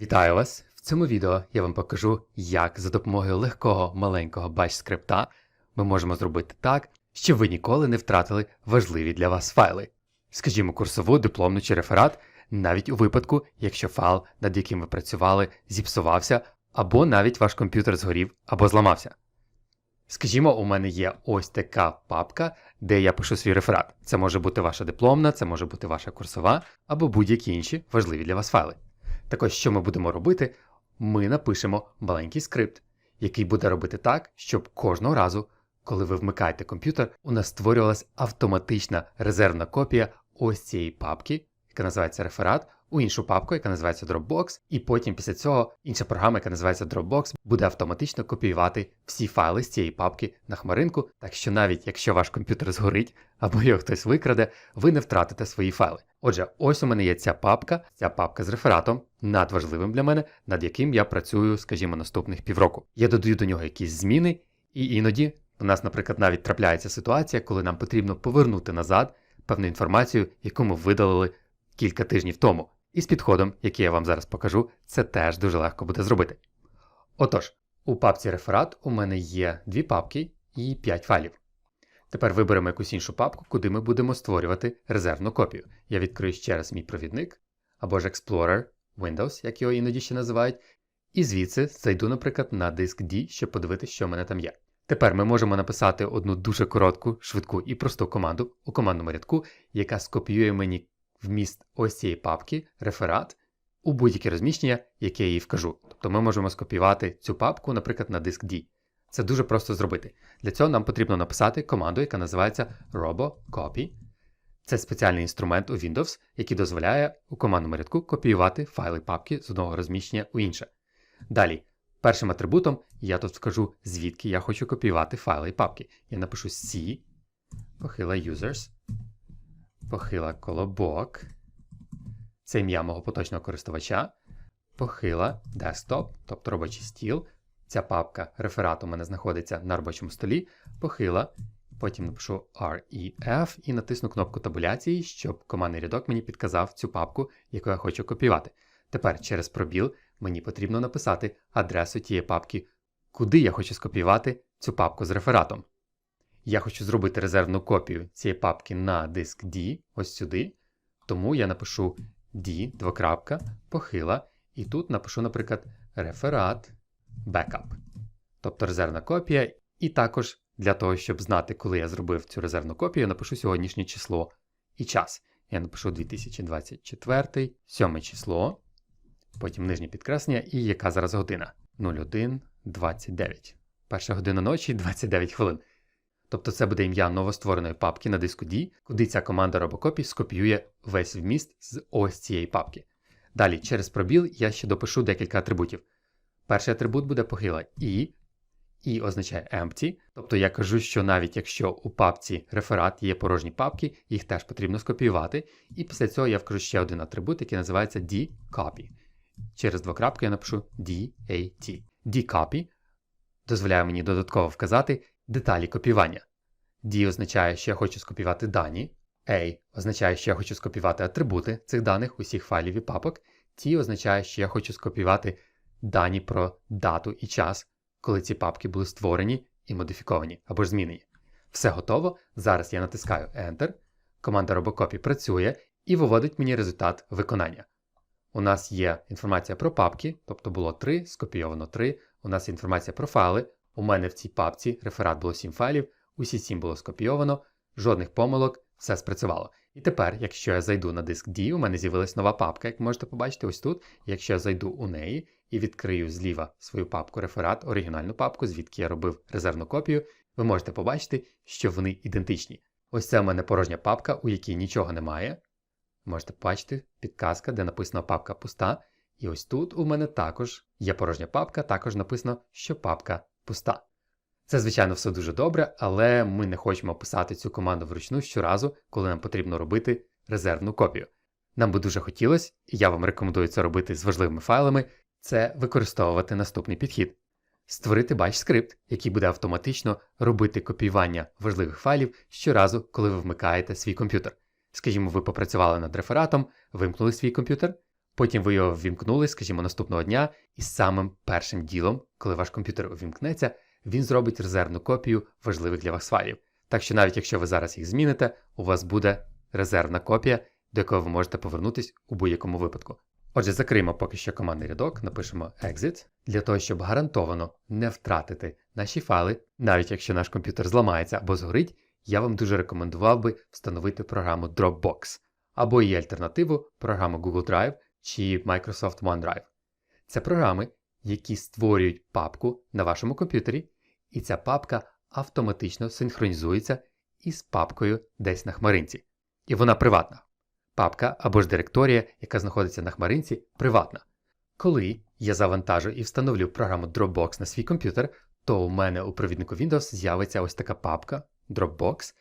Вітаю вас! В цьому відео я вам покажу, як за допомогою легкого маленького батч скрипта ми можемо зробити так, щоб ви ніколи не втратили важливі для вас файли. Скажімо, курсову, дипломну чи реферат, навіть у випадку, якщо файл, над яким ви працювали, зіпсувався, або навіть ваш комп'ютер згорів або зламався. Скажімо, у мене є ось така папка, де я пишу свій реферат. Це може бути ваша дипломна, це може бути ваша курсова, або будь-які інші важливі для вас файли. Так ось, що ми будемо робити? Ми напишемо маленький скрипт, який буде робити так, щоб кожного разу, коли ви вмикаєте комп'ютер, у нас створювалася автоматична резервна копія ось цієї папки, яка називається реферат, у іншу папку, яка називається Dropbox, і потім після цього інша програма, яка називається Dropbox, буде автоматично копіювати всі файли з цієї папки на хмаринку, так що навіть якщо ваш комп'ютер згорить або його хтось викраде, ви не втратите свої файли. Отже, ось у мене є ця папка, ця папка з рефератом, надважливим для мене, над яким я працюю, скажімо, наступних півроку. Я додаю до нього якісь зміни, і іноді у нас, наприклад, навіть трапляється ситуація, коли нам потрібно повернути назад певну інформацію, яку ми видалили кілька тижнів тому. І з підходом, який я вам зараз покажу, це теж дуже легко буде зробити. Отож, у папці реферат у мене є дві папки і 5 файлів. Тепер виберемо якусь іншу папку, куди ми будемо створювати резервну копію. Я відкрию ще раз мій провідник, або ж Explorer Windows, як його іноді ще називають, і звідси зайду, наприклад, на диск D, щоб подивитися, що в мене там є. Тепер ми можемо написати одну дуже коротку, швидку і просту команду у командному рядку, яка скопіює мені вміст ось цієї папки, реферат, у будь-яке розміщення, яке я їй вкажу. Тобто ми можемо скопіювати цю папку, наприклад, на диск D. Це дуже просто зробити. Для цього нам потрібно написати команду, яка називається robocopy. Це спеціальний інструмент у Windows, який дозволяє у командному рядку копіювати файли папки з одного розміщення у інше. Далі, першим атрибутом я тут вкажу, звідки я хочу копіювати файли і папки. Я напишу C, похила users, похила колобок. Це ім'я мого поточного користувача. Похила desktop, тобто робочий стіл. Ця папка реферат у мене знаходиться на робочому столі. Похила. Потім напишу REF і натисну кнопку табуляції, щоб командний рядок мені підказав цю папку, яку я хочу копіювати. Тепер через пробіл мені потрібно написати адресу тієї папки, куди я хочу скопіювати цю папку з рефератом. Я хочу зробити резервну копію цієї папки на диск D, ось сюди. Тому я напишу D, двокрапка, похила, і тут напишу, наприклад, реферат backup. Тобто резервна копія, і також для того, щоб знати, коли я зробив цю резервну копію, я напишу сьогоднішнє число і час. Я напишу 2024, 7 число, потім нижнє підкреслення і яка зараз година 01.29. Перша година ночі 29 хвилин. Тобто це буде ім'я новоствореної папки на диску D, куди ця команда Robocopy скопіює весь вміст з ось цієї папки. Далі, через пробіл я ще допишу декілька атрибутів. Перший атрибут буде похила і, і означає empty, тобто я кажу, що навіть якщо у папці реферат є порожні папки, їх теж потрібно скопіювати. І після цього я вкажу ще один атрибут, який називається dcopy. Через два крапки я напишу DAT. dcopy дозволяє мені додатково вказати деталі копіювання. D означає, що я хочу скопіювати дані. A означає, що я хочу скопіювати атрибути цих даних, усіх файлів і папок. T означає, що я хочу скопіювати дані про дату і час, коли ці папки були створені і модифіковані або ж змінені. Все готово. Зараз я натискаю Enter. Команда Robocopy працює і виводить мені результат виконання. У нас є інформація про папки, тобто було 3, скопійовано 3. У нас є інформація про файли. У мене в цій папці реферат було 7 файлів, усі 7 було скопійовано, жодних помилок, все спрацювало. І тепер, якщо я зайду на диск D, у мене з'явилась нова папка, як можете побачити ось тут. Якщо я зайду у неї і відкрию зліва свою папку реферат, оригінальну папку, звідки я робив резервну копію, ви можете побачити, що вони ідентичні. Ось це у мене порожня папка, у якій нічого немає. Можете побачити підказка, де написано папка пуста. І ось тут у мене також є порожня папка, також написано, що папка пуста. Це, звичайно, все дуже добре, але ми не хочемо писати цю команду вручну щоразу, коли нам потрібно робити резервну копію. Нам би дуже хотілося, і я вам рекомендую це робити з важливими файлами, це використовувати наступний підхід. Створити батч скрипт, який буде автоматично робити копіювання важливих файлів щоразу, коли ви вмикаєте свій комп'ютер. Скажімо, ви попрацювали над рефератом, вимкнули свій комп'ютер, Потім ви його ввімкнули, скажімо, наступного дня, і самим першим ділом, коли ваш комп'ютер увімкнеться, він зробить резервну копію важливих для вас файлів. Так що навіть якщо ви зараз їх зміните, у вас буде резервна копія, до якої ви можете повернутись у будь-якому випадку. Отже, закриємо поки що командний рядок, напишемо exit, для того, щоб гарантовано не втратити наші файли, навіть якщо наш комп'ютер зламається або згорить, я вам дуже рекомендував би встановити програму Dropbox або її альтернативу програму Google Drive чи Microsoft OneDrive. Це програми, які створюють папку на вашому комп'ютері, і ця папка автоматично синхронізується із папкою десь на хмаринці. І вона приватна. Папка або ж директорія, яка знаходиться на хмаринці, приватна. Коли я завантажу і встановлю програму Dropbox на свій комп'ютер, то у мене у провіднику Windows з'явиться ось така папка Dropbox,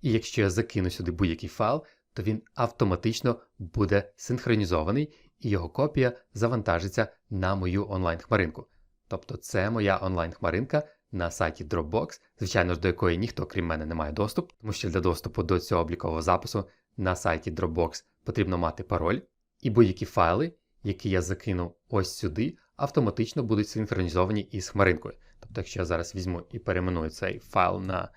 і якщо я закину сюди будь-який файл, то він автоматично буде синхронізований і його копія завантажиться на мою онлайн-хмаринку. Тобто це моя онлайн-хмаринка на сайті Dropbox, звичайно ж, до якої ніхто, крім мене, не має доступ, тому що для доступу до цього облікового запису на сайті Dropbox потрібно мати пароль, і будь-які файли, які я закину ось сюди, автоматично будуть синхронізовані із хмаринкою. Тобто, якщо я зараз візьму і перейменую цей файл на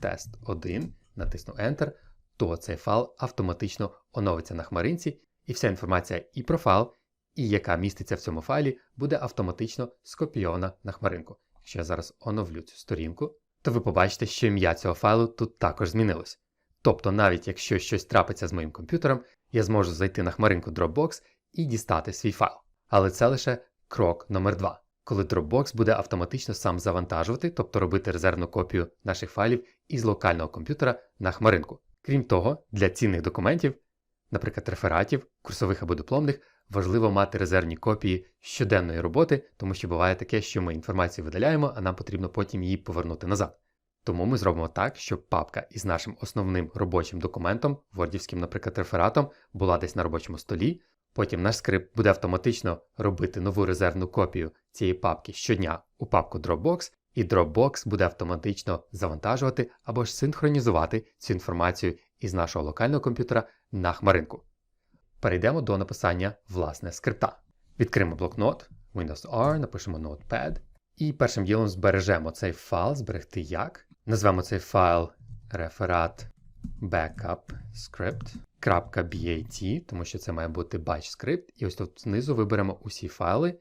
тест 1, натисну Enter, то цей файл автоматично оновиться на хмаринці, і вся інформація і про файл, і яка міститься в цьому файлі, буде автоматично скопійована на хмаринку. Якщо я зараз оновлю цю сторінку, то ви побачите, що ім'я цього файлу тут також змінилось. Тобто, навіть якщо щось трапиться з моїм комп'ютером, я зможу зайти на хмаринку Dropbox і дістати свій файл. Але це лише крок номер 2 коли Dropbox буде автоматично сам завантажувати, тобто робити резервну копію наших файлів із локального комп'ютера на хмаринку. Крім того, для цінних документів, наприклад, рефератів, курсових або дипломних, важливо мати резервні копії щоденної роботи, тому що буває таке, що ми інформацію видаляємо, а нам потрібно потім її повернути назад. Тому ми зробимо так, щоб папка із нашим основним робочим документом, вордівським, наприклад, рефератом, була десь на робочому столі. Потім наш скрипт буде автоматично робити нову резервну копію цієї папки щодня у папку Dropbox, і Dropbox буде автоматично завантажувати або ж синхронізувати цю інформацію із нашого локального комп'ютера на хмаринку. Перейдемо до написання власне скрипта. Відкриємо блокнот, Windows R, напишемо Notepad. І першим ділом збережемо цей файл, зберегти як. Назвемо цей файл реферат backup тому що це має бути batch скрипт. І ось тут знизу виберемо усі файли.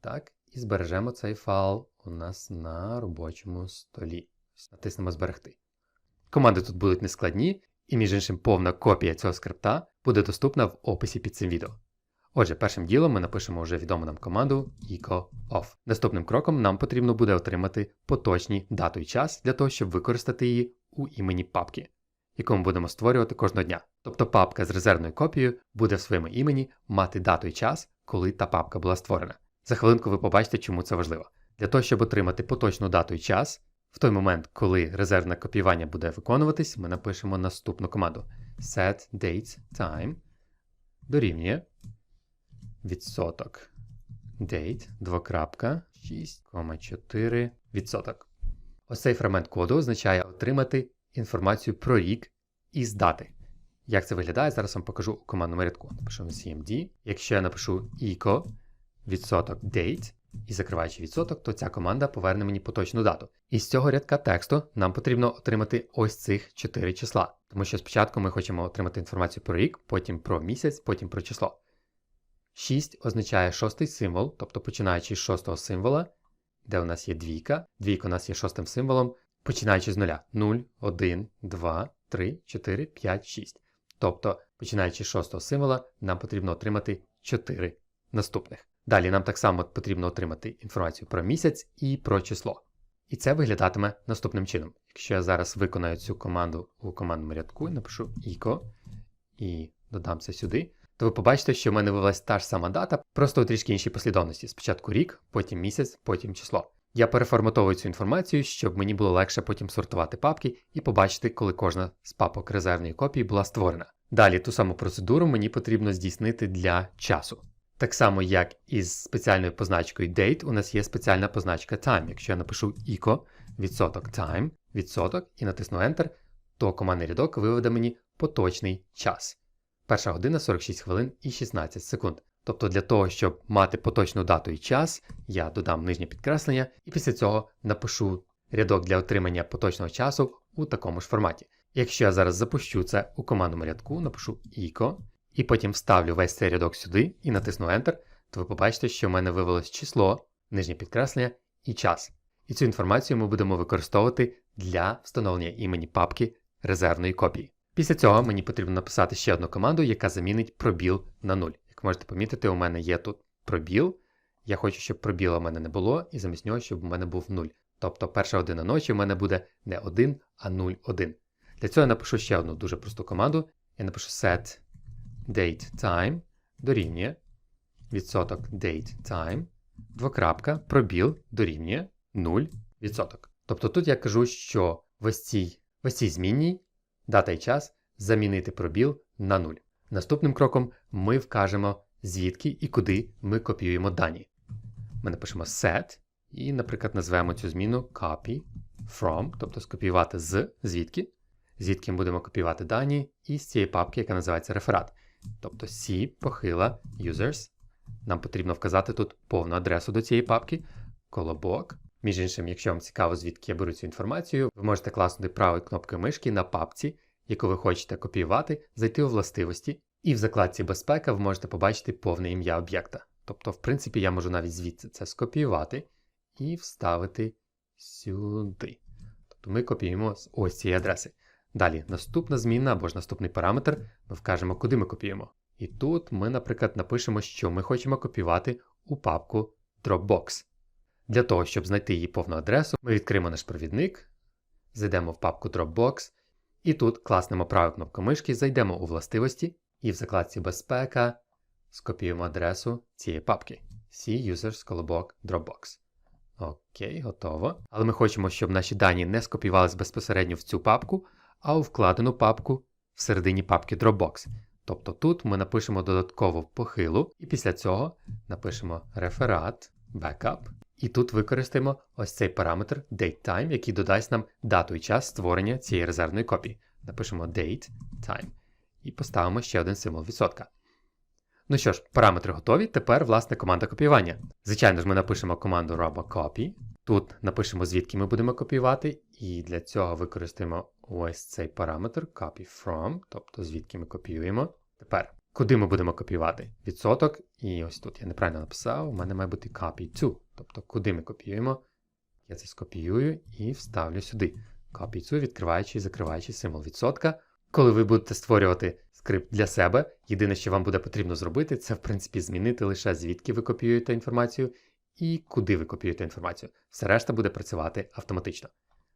Так, і збережемо цей файл у нас на робочому столі. Натиснемо Зберегти. Команди тут будуть нескладні, і, між іншим, повна копія цього скрипта буде доступна в описі під цим відео. Отже, першим ділом ми напишемо вже відому нам команду echo off. Наступним кроком нам потрібно буде отримати поточні дату і час для того, щоб використати її у імені папки, яку ми будемо створювати кожного дня. Тобто папка з резервною копією буде в своєму імені мати дату і час, коли та папка була створена. За хвилинку ви побачите, чому це важливо. Для того, щоб отримати поточну дату і час, в той момент, коли резервне копіювання буде виконуватись, ми напишемо наступну команду set dates time дорівнює відсоток date 2.6,4 відсоток. Ось цей фрагмент коду означає отримати інформацію про рік із дати. Як це виглядає, зараз вам покажу у командному рядку. Напишемо cmd. Якщо я напишу echo відсоток date і закриваючи відсоток, то ця команда поверне мені поточну дату. І з цього рядка тексту нам потрібно отримати ось цих 4 числа. Тому що спочатку ми хочемо отримати інформацію про рік, потім про місяць, потім про число. 6 означає шостий символ, тобто починаючи з шостого символа, де у нас є двійка. Двійка у нас є шостим символом, починаючи з нуля. 0, 1, 2, 3, 4, 5, 6. Тобто, починаючи з шостого символа, нам потрібно отримати 4 наступних. Далі нам так само потрібно отримати інформацію про місяць і про число. І це виглядатиме наступним чином. Якщо я зараз виконаю цю команду у командному рядку напишу echo і додам це сюди, то ви побачите, що в мене вивелась та ж сама дата, просто у трішки іншій послідовності. Спочатку рік, потім місяць, потім число. Я переформатовую цю інформацію, щоб мені було легше потім сортувати папки і побачити, коли кожна з папок резервної копії була створена. Далі ту саму процедуру мені потрібно здійснити для часу. Так само, як із спеціальною позначкою date, у нас є спеціальна позначка time. Якщо я напишу echo відсоток time, відсоток і натисну Enter, то командний рядок виведе мені поточний час. Перша година 46 хвилин і 16 секунд. Тобто для того, щоб мати поточну дату і час, я додам нижнє підкреслення і після цього напишу рядок для отримання поточного часу у такому ж форматі. Якщо я зараз запущу це у командному рядку, напишу echo, і потім вставлю весь цей рядок сюди і натисну Enter, то ви побачите, що в мене вивелось число, нижнє підкреслення і час. І цю інформацію ми будемо використовувати для встановлення імені папки резервної копії. Після цього мені потрібно написати ще одну команду, яка замінить пробіл на 0. Як можете помітити, у мене є тут пробіл. Я хочу, щоб пробіла у мене не було, і замість нього, щоб у мене був 0. Тобто перша година ночі у мене буде не 1, а 0,1. Для цього я напишу ще одну дуже просту команду. Я напишу set date time дорівнює відсоток date time, двокрапка, пробіл дорівнює 0%. Тобто тут я кажу, що в ось цій, в ось цій змінній дата і час замінити пробіл на 0. Наступним кроком ми вкажемо, звідки і куди ми копіюємо дані. Ми напишемо set і, наприклад, назвемо цю зміну copy from, тобто скопіювати з звідки, звідки ми будемо копіювати дані із цієї папки, яка називається реферат. Тобто C похила users. Нам потрібно вказати тут повну адресу до цієї папки, колобок. Між іншим, якщо вам цікаво, звідки я беру цю інформацію, ви можете класнути правою кнопкою мишки на папці, яку ви хочете копіювати, зайти у властивості, і в закладці безпека ви можете побачити повне ім'я об'єкта. Тобто, в принципі, я можу навіть звідси це скопіювати і вставити сюди. Тобто ми копіюємо з ось цієї адреси. Далі, наступна зміна або ж наступний параметр, ми вкажемо, куди ми копіюємо. І тут ми, наприклад, напишемо, що ми хочемо копіювати у папку Dropbox. Для того, щоб знайти її повну адресу, ми відкриємо наш провідник, зайдемо в папку Dropbox, і тут класнемо праву кнопку мишки, зайдемо у властивості і в закладці Безпека скопіюємо адресу цієї папки C users колобок Dropbox. Окей, готово. Але ми хочемо, щоб наші дані не скопіювалися безпосередньо в цю папку, а у вкладену папку всередині папки Dropbox. Тобто тут ми напишемо додаткову похилу, і після цього напишемо реферат, backup, і тут використаємо ось цей параметр datetime, який додасть нам дату і час створення цієї резервної копії. Напишемо datetime і поставимо ще один символ відсотка. Ну що ж, параметри готові. Тепер, власне, команда копіювання. Звичайно ж, ми напишемо команду robocopy. Тут напишемо, звідки ми будемо копіювати, і для цього використаємо ось цей параметр copy from, тобто звідки ми копіюємо. Тепер, куди ми будемо копіювати? Відсоток, і ось тут я неправильно написав, у мене має бути copy to, тобто куди ми копіюємо. Я це скопіюю і вставлю сюди. Copy відкриваючи і закриваючи символ відсотка. Коли ви будете створювати скрипт для себе, єдине, що вам буде потрібно зробити, це, в принципі, змінити лише звідки ви копіюєте інформацію і куди ви копіюєте інформацію. Все решта буде працювати автоматично.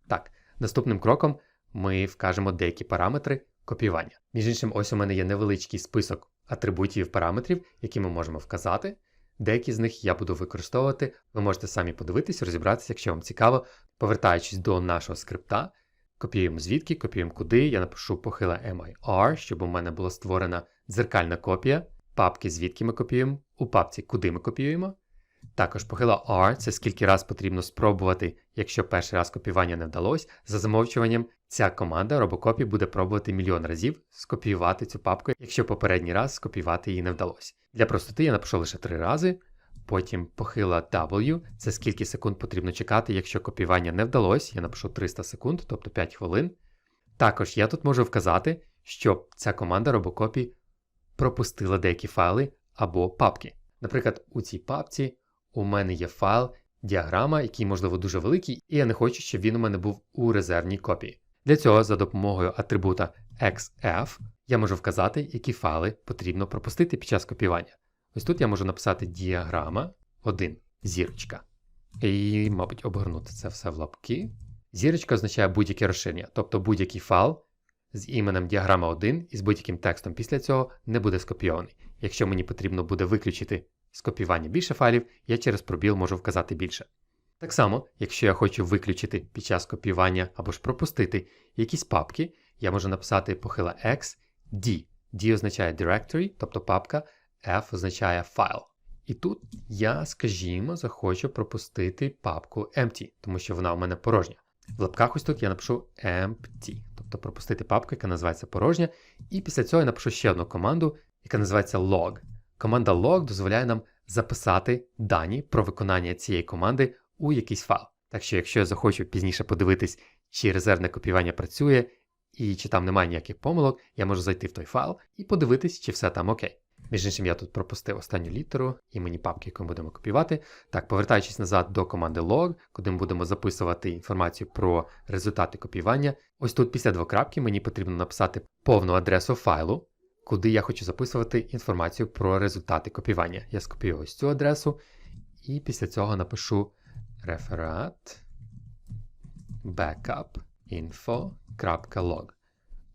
Так, наступним кроком ми вкажемо деякі параметри копіювання. Між іншим, ось у мене є невеличкий список атрибутів параметрів, які ми можемо вказати. Деякі з них я буду використовувати. Ви можете самі подивитись, розібратися, якщо вам цікаво. Повертаючись до нашого скрипта, копіюємо звідки, копіюємо куди. Я напишу похила MIR, щоб у мене була створена дзеркальна копія. Папки, звідки ми копіюємо, у папці, куди ми копіюємо. Також похила R це скільки раз потрібно спробувати, якщо перший раз копіювання не вдалося. За замовчуванням, ця команда Robocopy буде пробувати мільйон разів скопіювати цю папку, якщо попередній раз скопіювати її не вдалося. Для простоти я напишу лише три рази. Потім похила W це скільки секунд потрібно чекати, якщо копіювання не вдалося. Я напишу 300 секунд, тобто 5 хвилин. Також я тут можу вказати, що ця команда Robocopy пропустила деякі файли або папки. Наприклад, у цій папці у мене є файл, діаграма, який, можливо, дуже великий, і я не хочу, щоб він у мене був у резервній копії. Для цього за допомогою атрибута XF я можу вказати, які файли потрібно пропустити під час копіювання. Ось тут я можу написати діаграма 1, зірочка. І, мабуть, обгорнути це все в лапки. Зірочка означає будь-яке розширення, тобто будь-який файл з іменем діаграма 1 і з будь-яким текстом після цього не буде скопійований. Якщо мені потрібно буде виключити з копіювання більше файлів, я через пробіл можу вказати більше. Так само, якщо я хочу виключити під час копіювання або ж пропустити якісь папки, я можу написати похила X D. D означає directory, тобто папка, F означає файл. І тут я, скажімо, захочу пропустити папку empty, тому що вона у мене порожня. В лапках ось тут я напишу empty, тобто пропустити папку, яка називається порожня. І після цього я напишу ще одну команду, яка називається log. Команда log дозволяє нам записати дані про виконання цієї команди у якийсь файл. Так що, якщо я захочу пізніше подивитись, чи резервне копіювання працює і чи там немає ніяких помилок, я можу зайти в той файл і подивитись, чи все там окей. Між іншим, я тут пропустив останню літеру імені папки, яку ми будемо копіювати. Так, повертаючись назад до команди log, куди ми будемо записувати інформацію про результати копіювання. Ось тут після двокрапки мені потрібно написати повну адресу файлу, куди я хочу записувати інформацію про результати копіювання. Я скопіюю ось цю адресу, і після цього напишу referat backup info.log.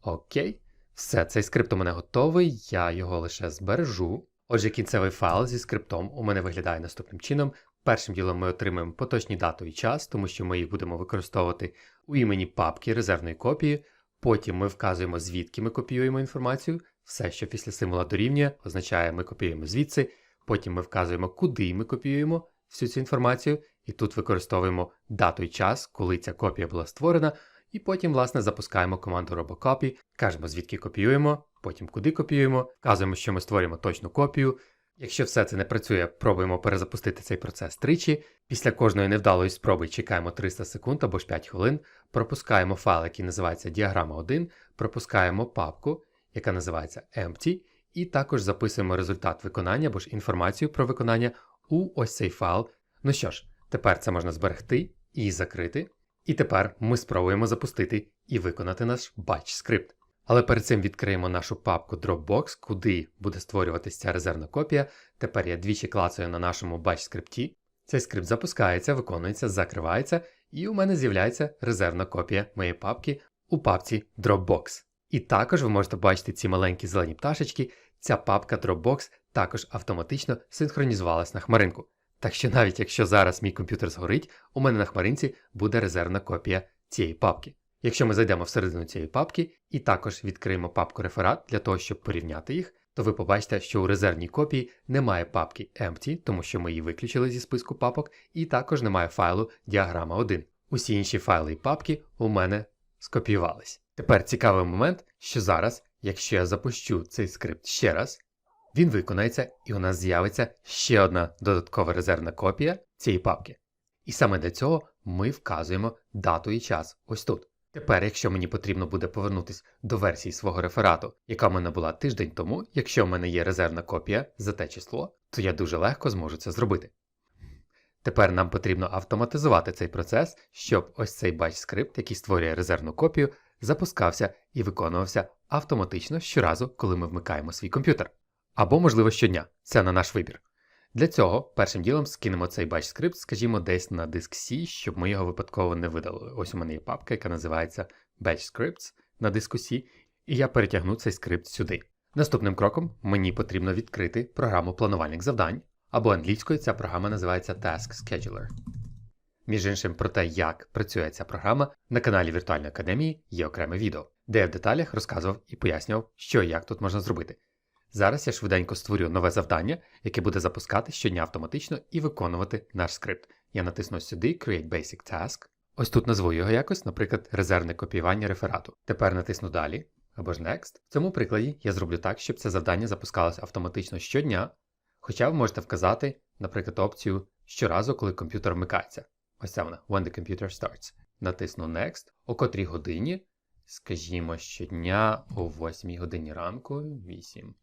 Окей. Все, цей скрипт у мене готовий, я його лише збережу. Отже, кінцевий файл зі скриптом у мене виглядає наступним чином. Першим ділом ми отримаємо поточні дату і час, тому що ми їх будемо використовувати у імені папки резервної копії. Потім ми вказуємо, звідки ми копіюємо інформацію. Все, що після символа дорівнює, означає, ми копіюємо звідси. Потім ми вказуємо, куди ми копіюємо всю цю інформацію, і тут використовуємо дату і час, коли ця копія була створена. І потім, власне, запускаємо команду RoboCopy, кажемо, звідки копіюємо, потім куди копіюємо, вказуємо, що ми створюємо точну копію. Якщо все це не працює, пробуємо перезапустити цей процес тричі. Після кожної невдалої спроби чекаємо 300 секунд або ж 5 хвилин, пропускаємо файл, який називається діаграма 1, пропускаємо папку, яка називається Empty, і також записуємо результат виконання або ж інформацію про виконання у ось цей файл. Ну що ж, тепер це можна зберегти і закрити. І тепер ми спробуємо запустити і виконати наш batch скрипт. Але перед цим відкриємо нашу папку Dropbox, куди буде створюватися ця резервна копія. Тепер я двічі клацаю на нашому batch скрипті. Цей скрипт запускається, виконується, закривається, і у мене з'являється резервна копія моєї папки у папці Dropbox. І також ви можете бачити ці маленькі зелені пташечки. Ця папка Dropbox також автоматично синхронізувалась на хмаринку. Так що навіть якщо зараз мій комп'ютер згорить, у мене на хмаринці буде резервна копія цієї папки. Якщо ми зайдемо всередину цієї папки і також відкриємо папку реферат для того, щоб порівняти їх, то ви побачите, що у резервній копії немає папки Empty, тому що ми її виключили зі списку папок, і також немає файлу діаграма 1. Усі інші файли і папки у мене скопіювались. Тепер цікавий момент, що зараз, якщо я запущу цей скрипт ще раз, він виконається і у нас з'явиться ще одна додаткова резервна копія цієї папки. І саме для цього ми вказуємо дату і час ось тут. Тепер, якщо мені потрібно буде повернутися до версії свого реферату, яка в мене була тиждень тому, якщо в мене є резервна копія за те число, то я дуже легко зможу це зробити. Тепер нам потрібно автоматизувати цей процес, щоб ось цей батч скрипт, який створює резервну копію, запускався і виконувався автоматично щоразу, коли ми вмикаємо свій комп'ютер. Або, можливо, щодня. Це на наш вибір. Для цього першим ділом скинемо цей батч скрипт, скажімо, десь на диск C, щоб ми його випадково не видалили. Ось у мене є папка, яка називається Batch Scripts на диску C, і я перетягну цей скрипт сюди. Наступним кроком мені потрібно відкрити програму планувальник завдань, або англійською ця програма називається Task Scheduler. Між іншим, про те, як працює ця програма, на каналі Віртуальної академії є окреме відео, де я в деталях розказував і пояснював, що і як тут можна зробити. Зараз я швиденько створю нове завдання, яке буде запускати щодня автоматично і виконувати наш скрипт. Я натисну сюди Create Basic Task. Ось тут назву його якось, наприклад, резервне копіювання реферату. Тепер натисну Далі або ж Next. В цьому прикладі я зроблю так, щоб це завдання запускалося автоматично щодня, хоча ви можете вказати, наприклад, опцію щоразу, коли комп'ютер вмикається. Ось це вона, When the computer starts. Натисну Next, о котрій годині, скажімо, щодня о 8 годині ранку, 8.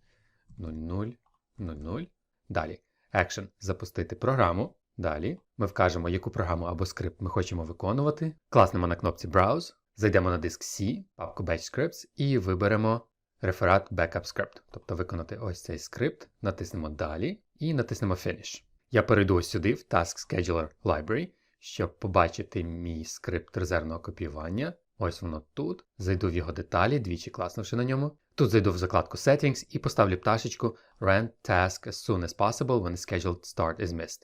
0000. Далі. Action запустити програму. Далі ми вкажемо, яку програму або скрипт ми хочемо виконувати. Класнемо на кнопці Browse, зайдемо на диск C, папку Batch Scripts і виберемо реферат Backup Script. Тобто виконати ось цей скрипт, натиснемо Далі і натиснемо Finish. Я перейду ось сюди в Task Scheduler Library, щоб побачити мій скрипт резервного копіювання. Ось воно тут. Зайду в його деталі, двічі класнувши на ньому. Тут зайду в закладку Settings і поставлю пташечку Run Task as soon as possible when scheduled start is missed.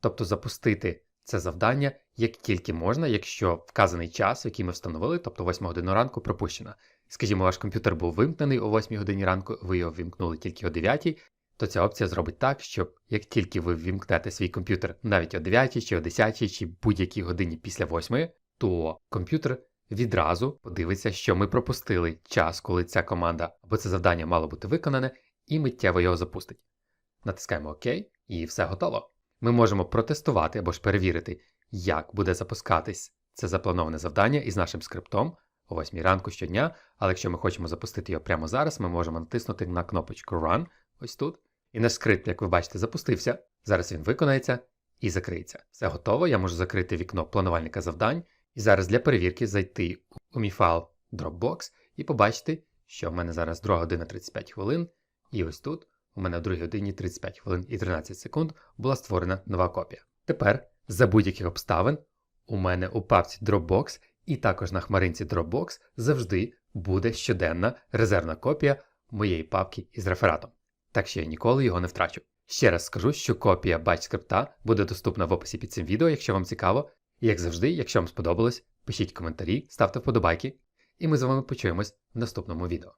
Тобто запустити це завдання як тільки можна, якщо вказаний час, який ми встановили, тобто 8 годину ранку, пропущена. Скажімо, ваш комп'ютер був вимкнений о 8 годині ранку, ви його вімкнули тільки о 9, то ця опція зробить так, щоб як тільки ви вімкнете свій комп'ютер навіть о 9 чи о 10 чи будь-якій годині після 8, то комп'ютер відразу подивиться, що ми пропустили час, коли ця команда або це завдання мало бути виконане, і миттєво його запустить. натискаємо ОК і все готово. Ми можемо протестувати або ж перевірити, як буде запускатись це заплановане завдання із нашим скриптом о 8 ранку щодня, але якщо ми хочемо запустити його прямо зараз, ми можемо натиснути на кнопочку Run ось тут. І наш скрипт, як ви бачите, запустився. Зараз він виконається і закриється. Все готово. Я можу закрити вікно планувальника завдань. І зараз для перевірки зайти у мій файл Dropbox і побачити, що в мене зараз 2 година 35 хвилин, і ось тут у мене в 2 годині 35 хвилин і 13 секунд була створена нова копія. Тепер, за будь-яких обставин, у мене у папці Dropbox і також на хмаринці Dropbox завжди буде щоденна резервна копія моєї папки із рефератом. Так що я ніколи його не втрачу. Ще раз скажу, що копія батч скрипта буде доступна в описі під цим відео, якщо вам цікаво. Як завжди, якщо вам сподобалось, пишіть коментарі, ставте вподобайки, і ми з вами почуємось в наступному відео.